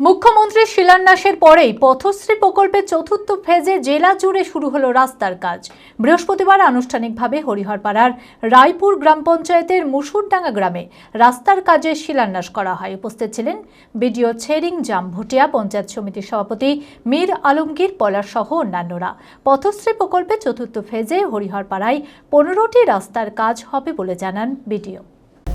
মুখ্যমন্ত্রীর শিলান্যাসের পরেই পথশ্রী প্রকল্পের চতুর্থ ফেজে জেলা জুড়ে শুরু হলো রাস্তার কাজ। বৃহস্পতিবার আনুষ্ঠানিকভাবে হরিহরপাড়ার রায়পুর গ্রাম পঞ্চায়েতের মুসুরডাঙ্গা গ্রামে রাস্তার কাজের শিলান্যাস করা হয়। উপস্থিত ছিলেন বিডিও ছেরিং জাম ভুটিয়া, পঞ্চায়েত সমিতির সভাপতি মীর আলমগীর, পলাশ সহ অন্যান্যরা। পথশ্রী প্রকল্পের চতুর্থ ফেজে হরিহরপাড়ায় পনেরোটি রাস্তার কাজ হবে বলে জানান বিডিও।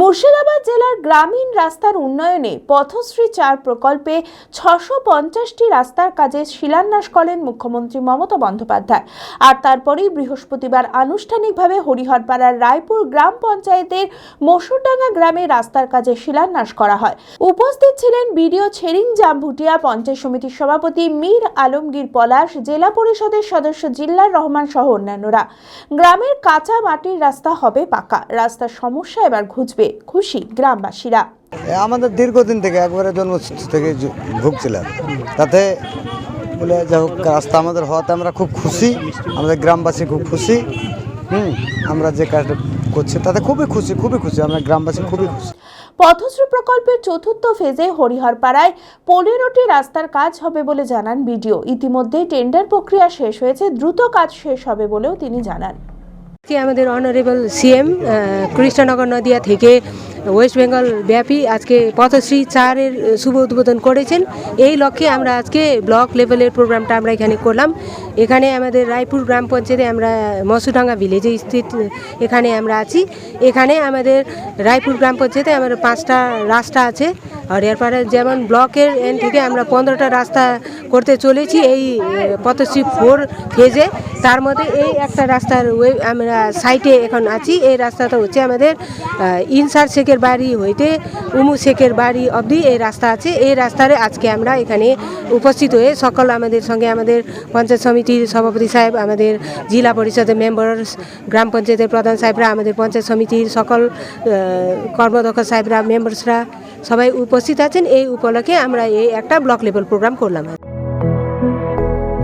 Murshidabad জেলার গ্রামীণ রাস্তার উন্নয়নে পথশ্রী চার প্রকল্পে ছশো পঞ্চাশটি রাস্তার কাজে শিলান্যাস করেন মুখ্যমন্ত্রী মমতা বন্দ্যোপাধ্যায়। আর তারপরেই বৃহস্পতিবার আনুষ্ঠানিকভাবে হরিহরপাড়ার রায়পুর গ্রাম পঞ্চায়েতের মসুরডাঙ্গা গ্রামে রাস্তার কাজে শিলান্যাস করা হয়। উপস্থিত ছিলেন বিডিও ছেরিং জামভুটিয়া, পঞ্চায়েত সমিতির সভাপতি মীর আলমগীর পলাশ, জেলা পরিষদের সদস্য জিল্লার রহমান সহ অন্যান্যরা। গ্রামের কাঁচা মাটির রাস্তা হবে পাকা। রাস্তার সমস্যা এবার ঘুচবে খুশি গ্রামবাসীরা। আমাদের দীর্ঘদিন থেকে একবারে জন্ম থেকে ভুগছিলাম। তাতে বলে যাই হোক রাস্তা আমাদের হওয়াতে আমরা খুব খুশি আমাদের গ্রামবাসী খুব খুশি হুম আমরা যে কাজটা করছি তাতে খুবই খুশি খুবই খুশি আমরা গ্রামবাসী খুবই খুশি। পথশ্রী প্রকল্পের চতুর্থ ফেজে হরিহরপাড়ায় পনেরোটি রাস্তার কাজ হবে বলে জানান বিডিও। ইতিমধ্যেই টেন্ডার প্রক্রিয়া শেষ হয়েছে দ্রুত কাজ শেষ হবে বলেও তিনি জানান। আজকে আমাদের অনারেবল সিএম কৃষ্ণনগর নদিয়া থেকে ওয়েস্ট বেঙ্গল ব্যাপী আজকে পথশ্রী চারের শুভ উদ্বোধন করেছেন। এই লক্ষ্যে আমরা আজকে ব্লক লেভেলের প্রোগ্রামটা আমরা এখানে করলাম। এখানে আমাদের রায়পুর গ্রাম পঞ্চায়েতে আমরা মসুডাঙ্গা ভিলেজে স্থিত, এখানে আমরা আছি। এখানে আমাদের রায়পুর গ্রাম পঞ্চায়েতে আমাদের পাঁচটা রাস্তা আছে। আর এরপরে যেমন ব্লকের এন থেকে আমরা পনেরোটা রাস্তা করতে চলেছি এই পথশ্রী ফোর ফেজে। তার মধ্যে এই একটা রাস্তার ওয়ে, আমরা সাইটে এখন আছি। এই রাস্তাটা হচ্ছে আমাদের ইনসার শেখের বাড়ি হইতে উমু শেখের বাড়ি অবধি এই রাস্তা আছে। এই রাস্তারে আজকে আমরা এখানে উপস্থিত হয়ে সকল আমাদের সঙ্গে আমাদের পঞ্চায়েত সমিতির সভাপতি সাহেব, আমাদের জেলা পরিষদের মেম্বার, গ্রাম পঞ্চায়েতের প্রধান সাহেবরা, আমাদের পঞ্চায়েত সমিতির সকল কর্মদক্ষ সাহেবরা, মেম্বার্সরা সবাই উপস্থিত আছেন। এই উপলক্ষে আমরা এই একটা ব্লক লেভেল প্রোগ্রাম করলাম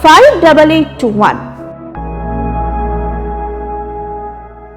Five, double eight, two, one.